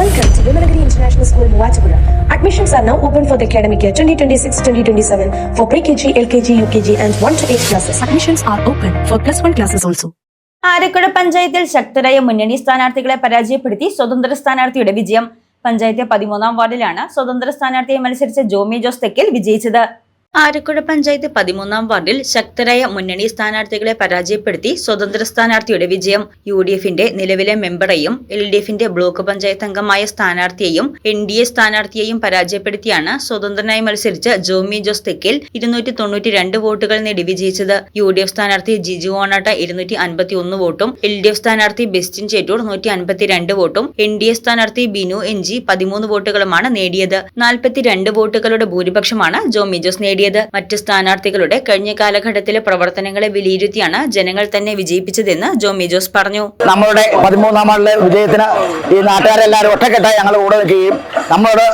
Welcome to Vimalagiri International School, Muachapura. Admissions are now open for the academic year 2026-2027 for pre-KG, LKG, UKG and 1 to 8 classes. Admissions are open for plus 1 classes also. Arakuda പഞ്ചായത്തിൽ ശക്തരായ മുന്നണി സ്ഥാനാർത്ഥികളെ പരാജയപ്പെടുത്തി സ്വതന്ത്ര സ്ഥാനാർത്ഥിയുടെ വിജയം പഞ്ചായത്ത് പതിമൂന്നാം വാർഡിലാണ് സ്വതന്ത്ര സ്ഥാനാർത്ഥിയെ മത്സരിച്ച ജോമി ജോസ് തെക്കിൽ വിജയിച്ചത് ആരക്കുഴ പഞ്ചായത്ത് പതിമൂന്നാം വാർഡിൽ ശക്തരായ മുന്നണി സ്ഥാനാർത്ഥികളെ പരാജയപ്പെടുത്തി സ്വതന്ത്ര സ്ഥാനാർത്ഥിയുടെ വിജയം. യു ഡി എഫിന്റെ നിലവിലെ മെമ്പറെയും എൽ ഡി എഫിന്റെ ബ്ലോക്ക് പഞ്ചായത്ത് അംഗമായ സ്ഥാനാർത്ഥിയെയും എൻ ഡി എ സ്ഥാനാർത്ഥിയെയും പരാജയപ്പെടുത്തിയാണ് സ്വതന്ത്രനായി മത്സരിച്ച ജോമി ജോസ് തെക്കിൽ ഇരുന്നൂറ്റി തൊണ്ണൂറ്റി രണ്ട് വോട്ടുകൾ നേടി വിജയിച്ചത്. യു ഡി എഫ് സ്ഥാനാർത്ഥി ജിജു ഓണാട്ട ഇരുന്നൂറ്റി അൻപത്തി ഒന്ന് വോട്ടും എൽ ഡി എഫ് സ്ഥാനാർത്ഥി ബെസ്റ്റിൻ ചേറ്റൂർ നൂറ്റി അൻപത്തിരണ്ട് വോട്ടും എൻ ഡി എ സ്ഥാനാർത്ഥി ബിനു എൻ ജി പതിമൂന്ന് വോട്ടുകളുമാണ് നേടിയത്. നാൽപ്പത്തിരണ്ട് വോട്ടുകളുടെ ഭൂരിപക്ഷമാണ് ജോമി ജോസ് നേടിയത്. മറ്റ് സ്ഥാനാർത്ഥികളുടെ കഴിഞ്ഞ കാലഘട്ടത്തിലെ പ്രവർത്തനങ്ങളെ വിലയിരുത്തിയാണ് ജനങ്ങൾ തന്നെ വിജയിപ്പിച്ചതെന്ന് ജോമി ജോസ് പറഞ്ഞു. നമ്മളുടെ പതിമൂന്നാം വാർഡിലെ വിജയത്തിന് ഈ നാട്ടുകാരെല്ലാവരും ഒറ്റക്കെട്ടായി ഞങ്ങൾ കൂടെ നിൽക്കുകയും നമ്മളോട്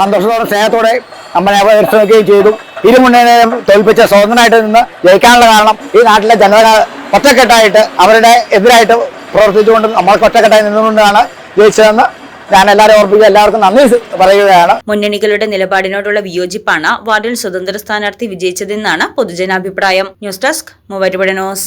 സന്തോഷത്തോടെ സ്നേഹത്തോടെ നമ്മളെ പരിശ്രമിക്കുകയും ചെയ്തു. ഇരു മുന്നണിയും തോൽപ്പിച്ച് സ്വതന്ത്രനായിട്ട് നിന്ന് ജയിക്കാനുള്ള കാരണം ഈ നാട്ടിലെ ജനത ഒറ്റക്കെട്ടായിട്ട് അവരുടെ എതിരായിട്ട് പ്രവർത്തിച്ചുകൊണ്ട് നമ്മൾക്ക് ഒറ്റക്കെട്ടായി നിന്നുകൊണ്ടാണ് ജയിച്ചതെന്ന് ഞാൻ എല്ലാവരും ഓർപ്പിക്കുക എല്ലാവർക്കും നന്ദി പറയുകയാണ്. മുന്നണികളുടെ നിലപാടിനോടുള്ള വിയോജിപ്പാണ് വാർഡിൽ സ്വതന്ത്ര സ്ഥാനാർത്ഥി വിജയിച്ചതെന്നാണ് പൊതുജനാഭിപ്രായം. News desk Muvattupuzha news.